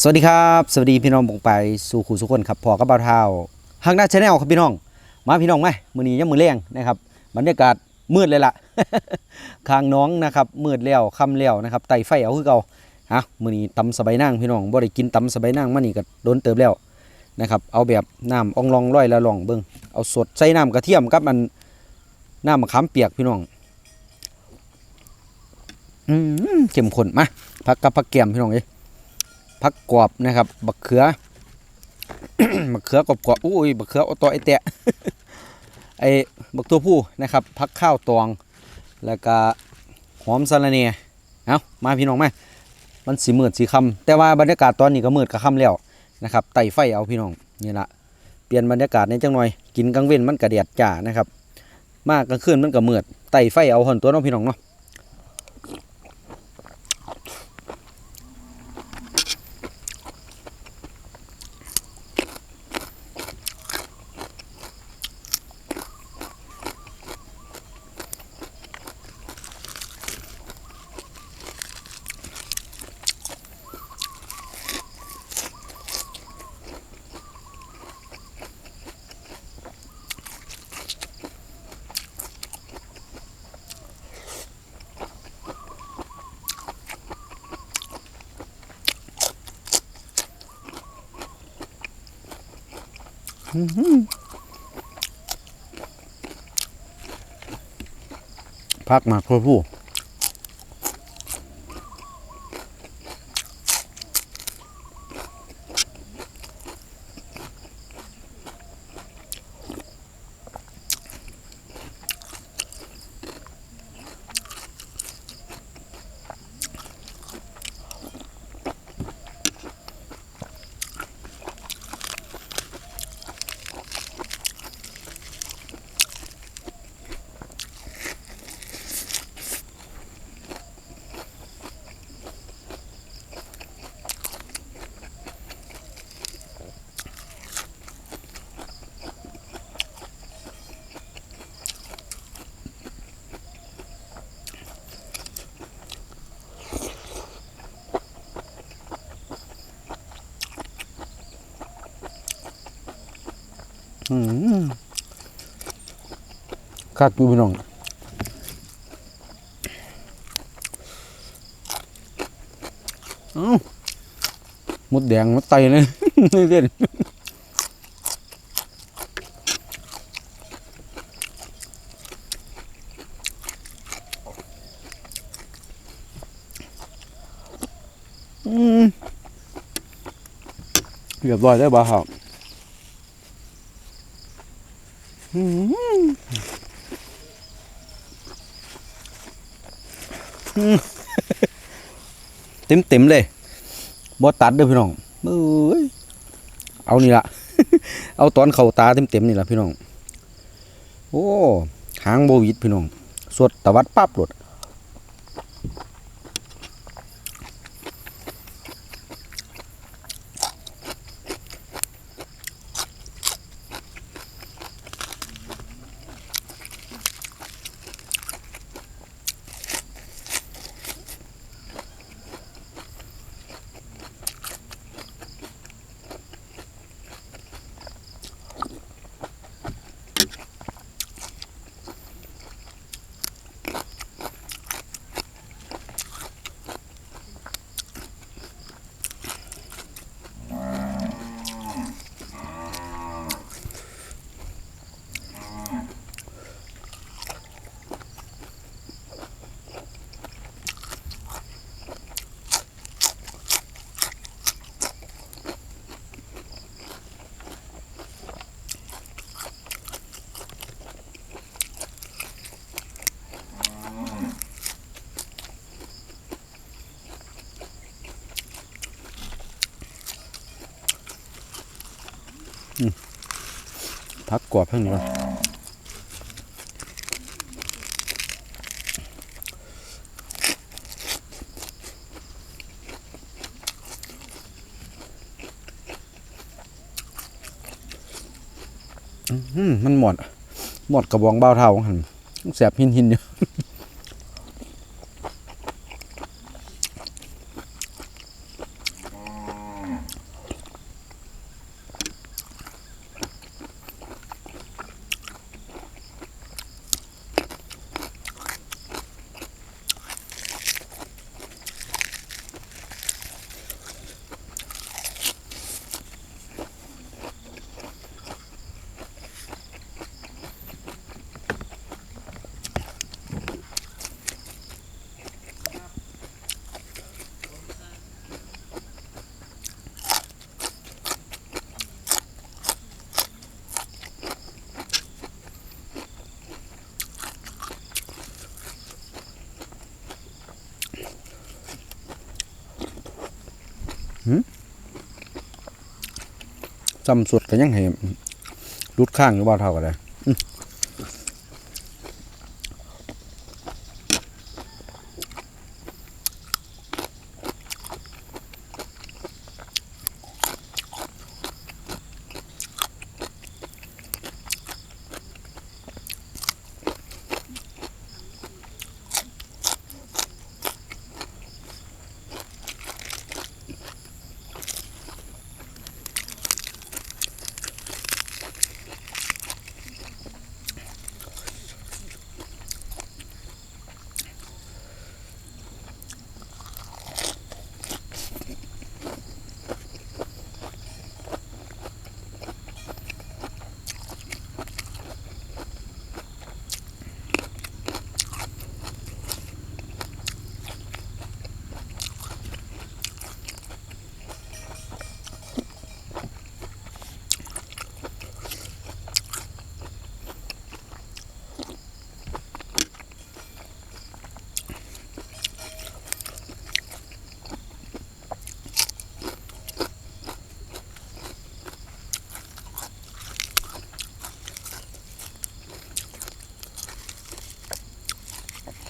สวัสดีครับ สวัสดีพี่น้องบงไปสู่ขู่สุกคนครับพอกับบ่าวเท้าหักหน้าชาแนลครับพี่น้อง มาพี่น้องไหมมือนี้ยังมือแรงนะครับบรรยากาศมืดเลยล่ะคางน้องนะครับมืดแล้วค่ำแล้วนะครับไตไฟเอาคือเก่าฮะมือนี้ตำสบายนั่งพี่น้องบ่ได้กินตำสบายนั่งมานี่ก็โดนเติบแล้วนะครับเอาแบบน้ำอองลองร้อยละลองเบิ่งเอาสดใส่น้ำกระเทียมกับมันน้ำมะขามเปียกพี่น้องอืมเข้มข้นมาพักกับพักแกมพี่น้องเอ้ ผักกรอบนะครับบักเขือบักเขือกรอบๆอุ้ยบักเขือเอาตัวไอแตะไอบักตัวผู้นะครับผักข้าวตอง แล้วก็หอมสะระเนียเอามาพี่น้องมามันสีมืดสีคำแต่ว่าบรรยากาศตอนนี้ก็มืดกับค่ำแล้วนะครับไต่ไฟเอาพี่น้องนี่ละเปลี่ยนบรรยากาศในจังหน่อยกินกลางเว้นมันกระเดียดจ่านะครับ มากกลางคืนมันก็มืดไต่ไฟเอาหอนตัวน้องพี่น้องเนาะ พักมาครัวผู้ อืม คักอยู่พี่น้องเอ้ามดแดงมดไตเลยนี่เด่นเรียบร้อยได้วบ่ครับ เต็มเต็มเลยบ่ตัดเด้อพี่น้องเอ้ยเอานี่ละเอาตอนเข่าตาเต็มเต็มนี่ละพี่น้อง โอ้หางโบวิดพี่น้องสวดตะวัดปั๊บหลด พักกรอบเพิ่งนี้ก่อนอื้อหือมันหมด หมดกระบองเบ้าเท่าของหันแสบหินหินอยู่ จำสุดก็ยังให้รุดข้างหรือว่าเท่ากันเลย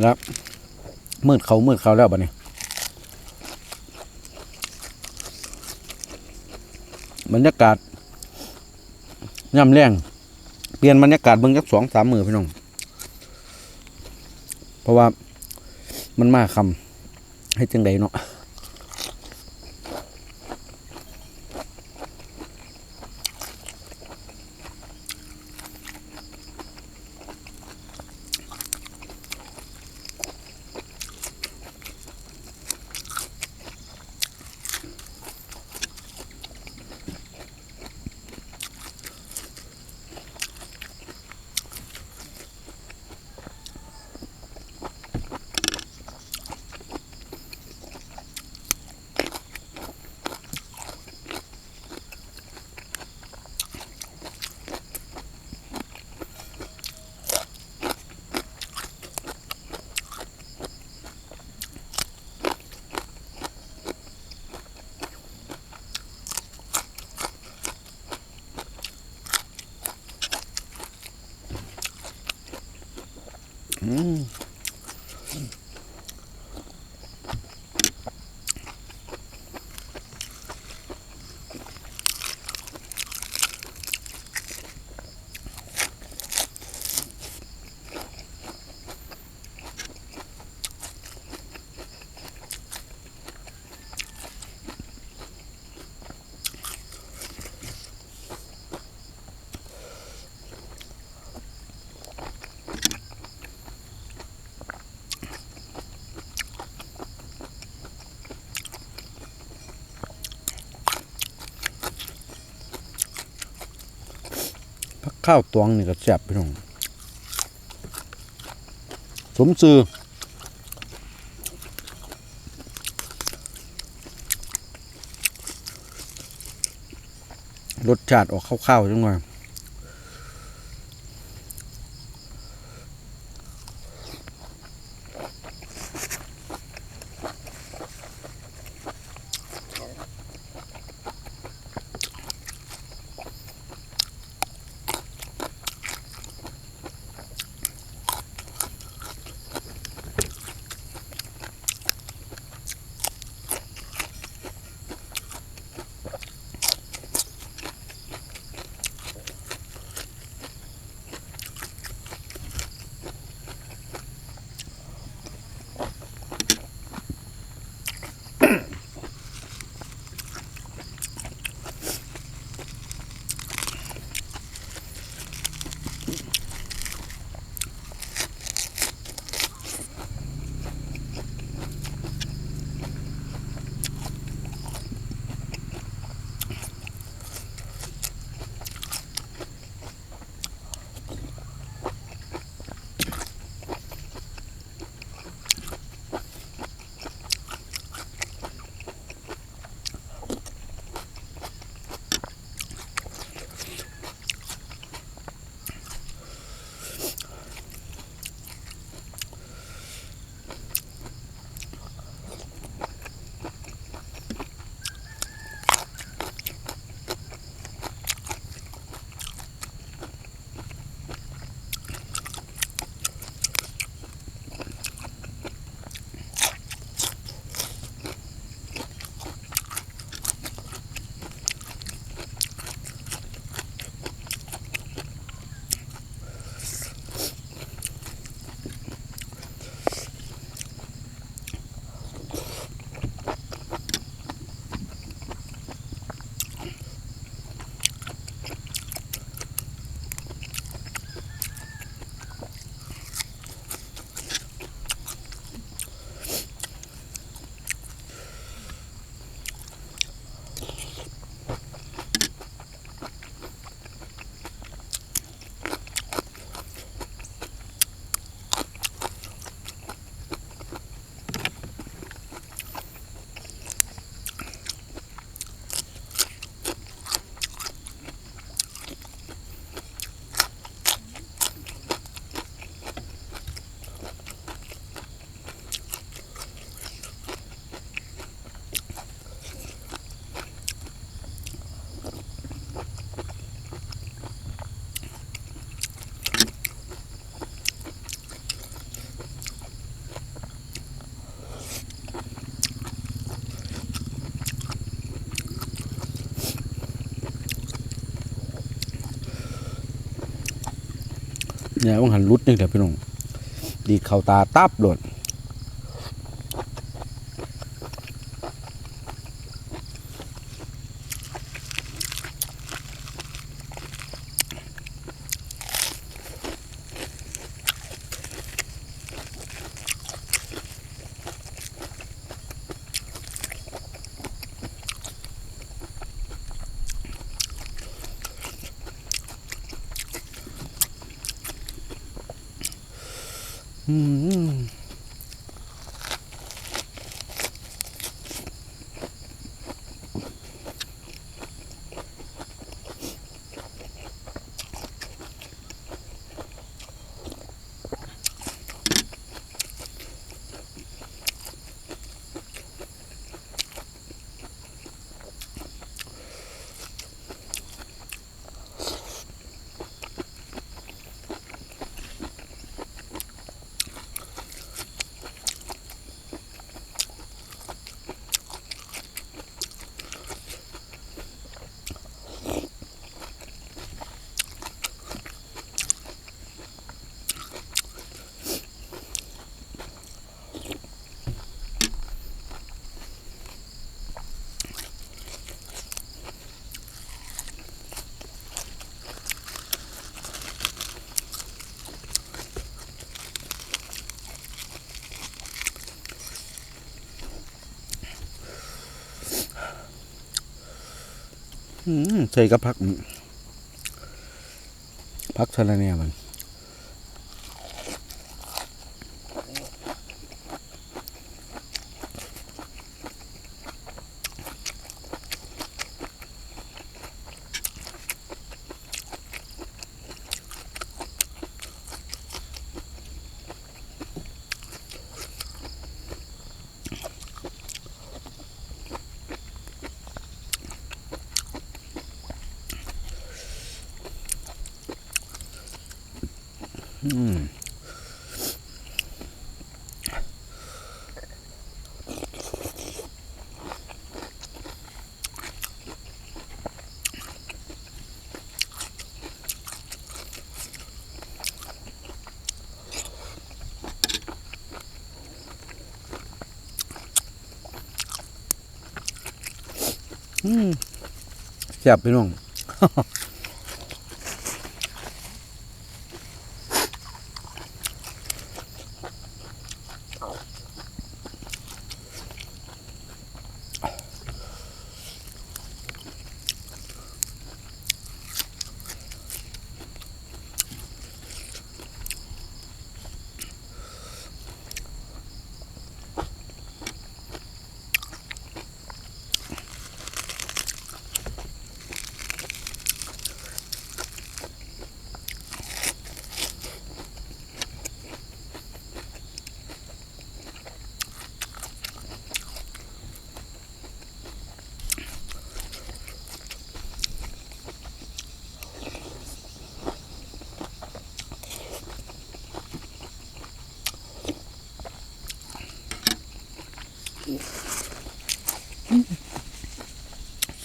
แล้วมืดเขามืดเขาแล้วบัดนี้บรรยากาศย่ำแรงเปลี่ยนบรรยากาศเบิ่งจักสองสามมือพี่น้อง เพราะว่ามันมาคำให้จังใดเนาะ อื ข้าวตวงนี่ก็แซ่บพี่น้องสมซื่อรสชาติออกข้าวๆจังหน่อย เนี่ยว่าหันรุดนี่แหละพี่น้องดีเข่าตาตับโดด Mm-hmm. ใส่กับพัก พักทะเลเนี่ยมัน อืมอืมแซ่บพี่น้อง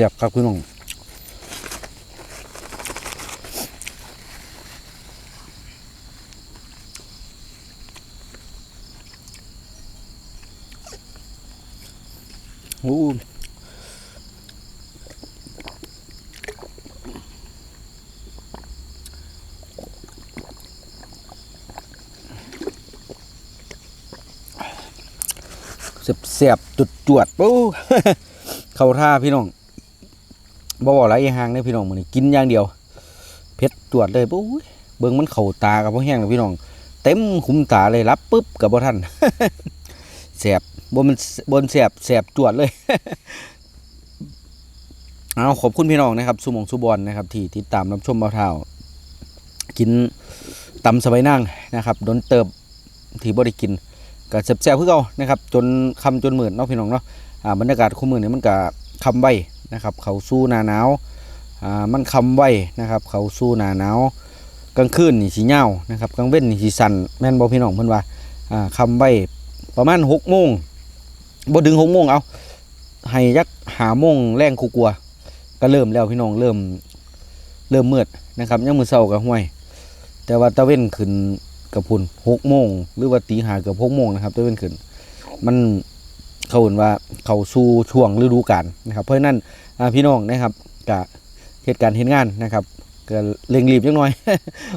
แซ่บครับพี่น้องโอ้เสียบเสียบจุดจวดๆปูเข้าท่าพี่น้อง บ่บอกไรห่างเนี่ยพี่น้องมันกินอย่างเดียวเผ็ดจวดเลยปู๊ยเบิ่งมันเข่าตากับพ่อแห้งพี่น้อง เต็มคุมตาเลยรับปุ๊บกับบ่ท่านแสบบนมันบนแสบแสบจวดเลยเอาขอบคุณพี่น้องนะครับสุมองสุบอลนะครับ ที่ติดตามรับชมเบาเท่ากินตำสบายนั่งนะครับโดนเติบที่บ่ได้กินก็แสบๆเพื่อเอานะครับ จนคำจนหมื่นเนาะพี่น้องเนาะอ่าบรรยากาศคู่มือเนี่ยมันก็คำไว้ นะครับ เขาสู้หนาหนาวอ่ามันคำไว้นะครับเขาสู้หนาหนาวกลางคืนนี่สีเงานะครับกลางเว้นนี่สีสันแม่นบอพี่น้องเพิ่นว่าอ่าคำไว้ประมาณหกโมงบ่ถึงหกโมงเอาให้ยักหาโมงแรงคูกลัว ก็เริ่มแล้วพี่น้องเริ่มเริ่มมืดนะครับยังมือเศร้ากับห้วย แต่ว่าตะเว้นขึ้นกับพุ่นหกโมงหรือว่าตีหากับหกโมงนะครับตะเว้นขึ้น มัน เขาเห็นว่าเขาสู่ช่วงฤดูกาลนะครับ เพราะฉะนั้นพี่น้องนะครับกะเหตุการณ์เห็นงานนะครับก็เร่งรีบจังหน่อย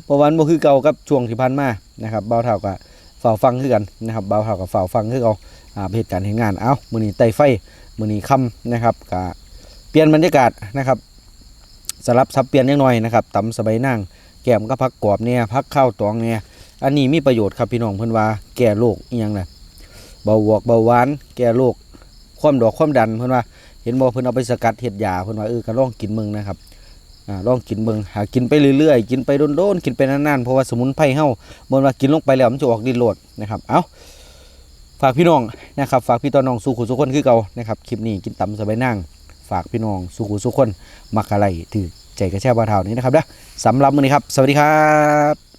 เพราะวันบ่คือเก่ากับช่วงที่ผ่านมานะครับเบาเท่ากับฝ่าฟังคือกันนะครับเบาเท่ากับฝ่าฟังคือเก่าอ่าเหตุการณ์เห็นงานเอ้ามือนี้ไตไฟมือนี้ค่ำนะครับกะเปลี่ยนบรรยากาศนะครับสลับซับเปลี่ยนจังหน่อยนะครับตำสบายนั่งแก้มก็พักกรอบเนี่ยพักข้าวตองเนี่ยอันนี้มีประโยชน์ครับพี่น้องเพิ่อนว่าแก้โรคอีหยังน่ะ เบาหวอกเบาหวาน แก้โรคความดอกความดันเพิ่นว่า เห็นบ่เพิ่นเอาไปสกัดเฮ็ดยาเพิ่นว่าเออก็ลองกินเบิ่งนะครับอ่าลองกินเบิ่งหากินไปเรื่อยๆ กินไปโดนๆกินไปนานๆเพราะว่าสมุนไพรเฮาบ่ว่ากินลงไปแล้วมันจะออกฤทธิ์โลดนะครับเอ้าฝากพี่น้องนะครับฝากพี่ต่อน้องสู่ขุสุคนคือเก่านะครับคลิปนี้กินตำสบายนางฝากพี่น้องสู่ขุสุคนมักอะไรถือใจกระแช่บ่าวเท่านี้นะครับเด้อสำหรับมื้อนี้ครับ สวัสดีครับ